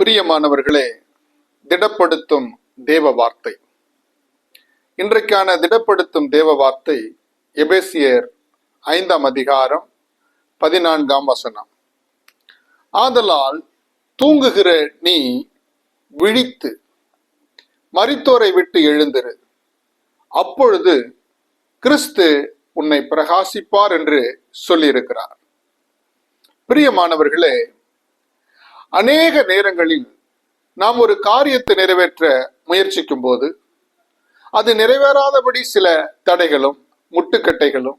பிரியமானவர்களே திடப்படுத்தும் தேவ வார்த்தை. இன்றைக்கான திடப்படுத்தும் தேவ வார்த்தை எபேசியர் ஐந்தாம் அதிகாரம் பதினான்காம் வசனம். ஆதலால் தூங்குகிற நீ விழித்து மரித்தோரை விட்டு எழுந்திரு. அப்பொழுது கிறிஸ்து உன்னை பிரகாசிப்பார் என்று சொல்லியிருக்கிறார். பிரியமானவர்களே அநேக நேரங்களில் நாம் ஒரு காரியத்தை நிறைவேற்ற முயற்சிக்கும் போது அது நிறைவேறாதபடி சில தடைகளும் முட்டுக்கட்டைகளும்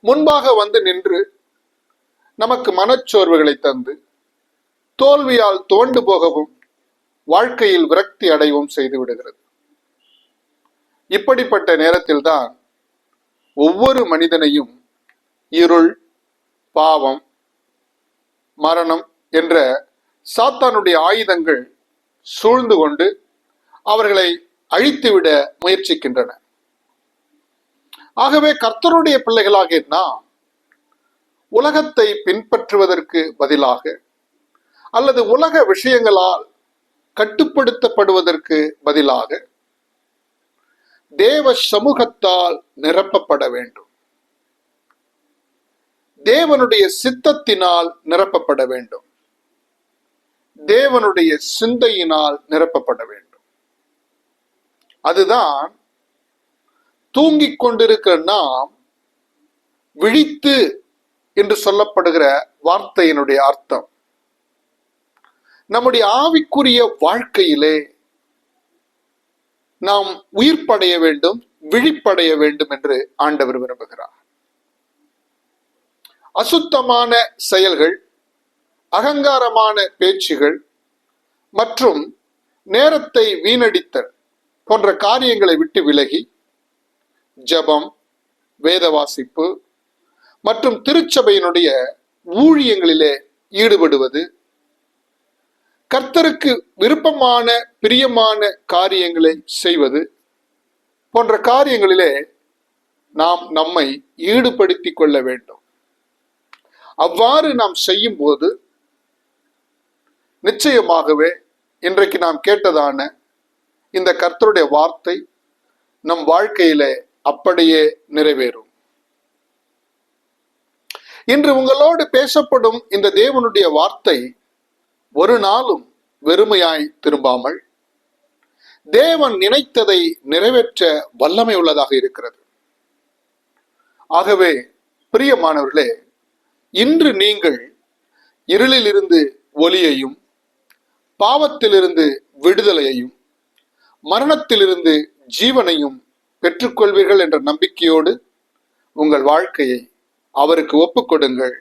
முன்பாக வந்து நின்று நமக்கு மனச்சோர்வுகளை தந்து தோல்வியால் தோண்டு போகவும் வாழ்க்கையில் விரக்தி அடையவும் செய்து விடுகிறது. இப்படிப்பட்ட நேரத்தில்தான் ஒவ்வொரு மனிதனையும் இருள் பாவம் மரணம் என்ற சாத்தானுடைய ஆயுதங்கள் சூழ்ந்து கொண்டு அவர்களை அழித்துவிட முயற்சிக்கின்றன. ஆகவே கர்த்தருடைய பிள்ளைகளாக நாம் உலகத்தை பின்பற்றுவதற்கு பதிலாக அல்லது உலக விஷயங்களால் கட்டுப்படுத்தப்படுவதற்கு பதிலாக தேவ சமூகத்தால் நிரப்பப்பட வேண்டும். தேவனுடைய சித்தத்தினால் நிரப்பப்பட வேண்டும். தேவனுடைய சிந்தையினால் நிரப்பப்பட வேண்டும். அதுதான் தூங்கிக் கொண்டிருக்கிற நாம் விழித்து என்று சொல்லப்படுகிற வார்த்தையினுடைய அர்த்தம். நம்முடைய ஆவிக்குரிய வாழ்க்கையிலே நாம் உயிர்ப்படைய வேண்டும் விழிப்படைய வேண்டும் என்று ஆண்டவர் விரும்புகிறார். அசுத்தமான செயல்கள் அகங்காரமான பேச்சுகள் மற்றும் நேரத்தை வீணடித்தல் போன்ற காரியங்களை விட்டு விலகி ஜபம் வேத வாசிப்பு மற்றும் திருச்சபையினுடைய ஊழியங்களிலே ஈடுபடுவது கர்த்தருக்கு விருப்பமான பிரியமான காரியங்களை செய்வது போன்ற காரியங்களிலே நாம் நம்மை ஈடுபடுத்திக் கொள்ள வேண்டும். அவ்வாறு நாம் செய்யும் போது நிச்சயமாகவே இன்றைக்கு நாம் கேட்டதான இந்த கர்த்தருடைய வார்த்தை நம் வாழ்க்கையில அப்படியே நிறைவேறும். இன்று உங்களோடு பேசப்படும் இந்த தேவனுடைய வார்த்தை ஒரு நாளும் வெறுமையாய் திரும்பாமல் தேவன் நினைத்ததை நிறைவேற்ற வல்லமை உள்ளதாக இருக்கிறது. ஆகவே பிரியமானவர்களே இன்று நீங்கள் இருளிலிருந்து ஒளியையும் பாவத்திலிருந்து விடுதலையையும் மரணத்திலிருந்து ஜீவனையும் பெற்றுக்கொள்வீர்கள் என்ற நம்பிக்கையோடு உங்கள் வாழ்க்கையை அவருக்கு ஒப்புக்கொடுங்கள்.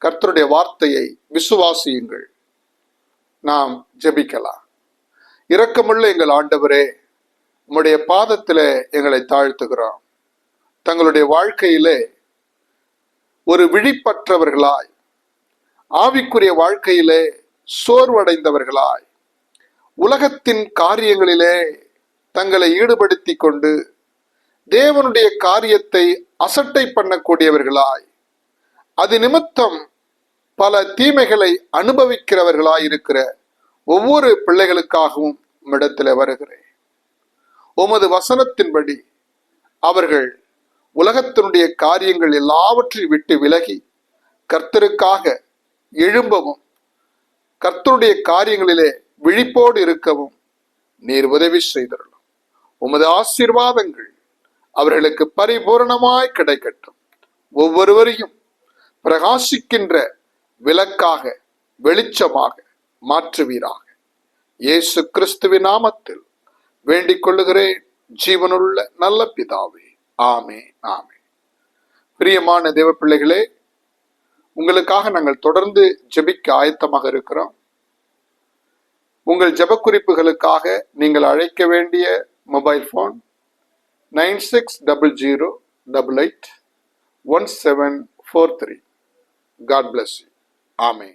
கர்த்தருடைய வார்த்தையை விசுவாசியுங்கள். நாம் ஜெபிக்கலாம். இரக்கமுள்ள எங்கள் ஆண்டவரே உம்முடைய பாதத்தில் எங்களை தாழ்த்துகிறோம். தங்களுடைய வாழ்க்கையிலே ஒரு விழிப்பற்றவர்களாய் ஆவிக்குரிய வாழ்க்கையிலே சோர்வடைந்தவர்களாய். உலகத்தின் காரியங்களிலே தங்களை ஈடுபடுத்தி கொண்டு தேவனுடைய காரியத்தை அசட்டை பண்ணக்கூடியவர்களாய். அது நிமித்தம் பல தீமைகளை அனுபவிக்கிறவர்களாய் இருக்கிற ஒவ்வொரு பிள்ளைகளுக்காகவும் உம்மிடத்தில் வருகிறேன். உமது வசனத்தின்படி அவர்கள் உலகத்தினுடைய காரியங்கள் எல்லாவற்றையும் விட்டு விலகி கர்த்தருக்காக எழும்பவும் கர்த்தருடைய காரியங்களிலே விழிப்போடு இருக்கவும் நீர் உதவி செய்தருளும். உமது ஆசீர்வாதங்கள் அவர்களுக்கு பரிபூரணமாய் கிடைக்கட்டும். ஒவ்வொருவரையும் பிரகாசிக்கின்ற விளக்காக வெளிச்சமாக மாற்றுவீராக. இயேசு கிறிஸ்துவின் நாமத்தில் வேண்டிக் கொள்ளுகிறேன். ஜீவனுள்ள நல்ல பிதாவே. ஆமே ஆமே பிரியமான தேவ பிள்ளைகளே உங்களுக்காக நாங்கள் தொடர்ந்து ஜெபிக்க ஆயத்தமாக இருக்கிறோம். உங்கள் ஜெப குறிப்புகளுக்காக நீங்கள் அழைக்க வேண்டிய mobile phone nine six double zero double eight one seven four three. God bless you. ஆமே